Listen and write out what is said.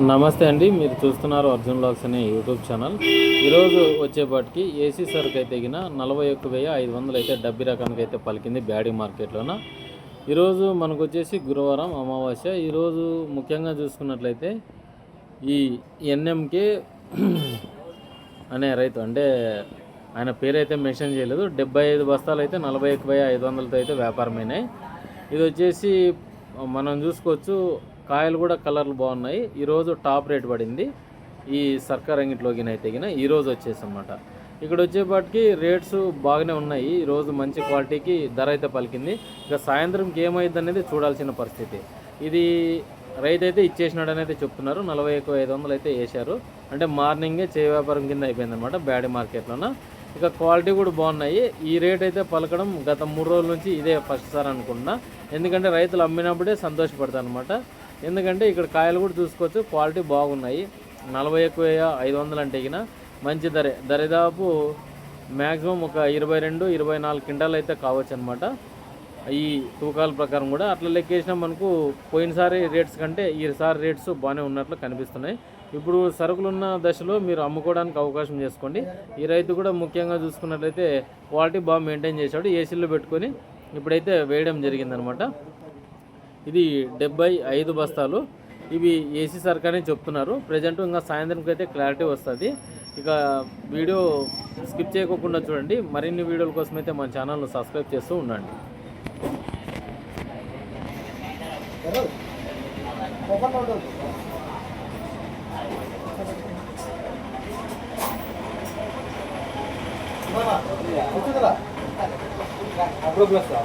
నమస్తే అండి మీరు చూస్తున్నారు అర్జున్ బ్లాగ్స్ అనే యూట్యూబ్ ఛానల్. ఈరోజు వచ్చేపాటికి ఏసీ సరుకు అయితే గిన నలభై ఒక్క వెయ్యి ఐదు వందలు అయితే డబ్బి రకానికి అయితే పలికింది బ్యాడీ మార్కెట్లోన. ఈరోజు మనకు వచ్చేసి గురువారం అమావాస్య. ఈరోజు ముఖ్యంగా చూసుకున్నట్లయితే ఈ ఎన్ఎంకే అనే రైతు అంటే ఆయన పేరైతే మెన్షన్ చేయలేదు. డెబ్బై ఐదు బస్తాలు అయితే నలభై ఒక్క వెయ్యి ఐదు వందలతో అయితే వ్యాపారమైనాయి. ఇది వచ్చేసి మనం చూసుకోవచ్చు కాయలు కూడా కలర్లు బాగున్నాయి. ఈరోజు టాప్ రేట్ పడింది. ఈ సర్కార్ అంగిట్లోకి అయితే గిన ఈరోజు వచ్చేసి అనమాట ఇక్కడ వచ్చేపాటికి రేట్స్ బాగానే ఉన్నాయి. ఈరోజు మంచి క్వాలిటీకి ధర అయితే పలికింది. ఇక సాయంత్రంకి ఏమైంది అనేది చూడాల్సిన పరిస్థితి. ఇది రైతు అయితే ఇచ్చేసినాడు అనేది చెప్తున్నారు. నలభై ఎక్కువ ఐదు వందలు అయితే వేశారు. అంటే మార్నింగే చే వ్యాపారం కింద అయిపోయింది అనమాట బ్యాడీ మార్కెట్లోన. ఇక క్వాలిటీ కూడా బాగున్నాయి. ఈ రేట్ అయితే పలకడం గత మూడు రోజుల నుంచి ఇదే ఫస్ట్ సార్ అనుకుంటున్నా. ఎందుకంటే రైతులు అమ్మినప్పుడే సంతోషపడతాను అనమాట ఎందుకంటే ఇక్కడ కాయలు కూడా చూసుకోవచ్చు క్వాలిటీ బాగున్నాయి. నలభై ఎక్కువ ఐదు వందలు అంటే గిన మంచి ధరే. దరిదాపు మ్యాక్సిమం ఒక ఇరవై రెండు ఇరవై నాలుగు క్వింటాలు అయితే కావచ్చు అనమాట ఈ తూకాల ప్రకారం కూడా అట్లా లెక్కేసినా మనకు పోయినసారి రేట్స్ కంటే ఈసారి రేట్స్ బాగానే ఉన్నట్లు కనిపిస్తున్నాయి. ఇప్పుడు సరుకులున్న దశలో మీరు అమ్ముకోవడానికి అవకాశం చేసుకోండి. ఈ రైతు కూడా ముఖ్యంగా చూసుకున్నట్లయితే క్వాలిటీ బాగా మెయింటైన్ చేశాడు. ఏసీలో పెట్టుకొని ఇప్పుడైతే వేయడం జరిగిందనమాట. ఇది డెబ్బై ఐదు బస్తాలు. ఇవి ఏసీ సరుకు అని చెప్తున్నారు. ప్రజెంట్ ఇంకా సాయంత్రంకి అయితే క్లారిటీ వస్తుంది. ఇక వీడియో స్కిప్ చేయకోకుండా చూడండి. మరిన్ని వీడియోల కోసం అయితే మన ఛానల్ను సబ్స్క్రైబ్ చేస్తూ ఉండండి. Escuta lá. A progressão.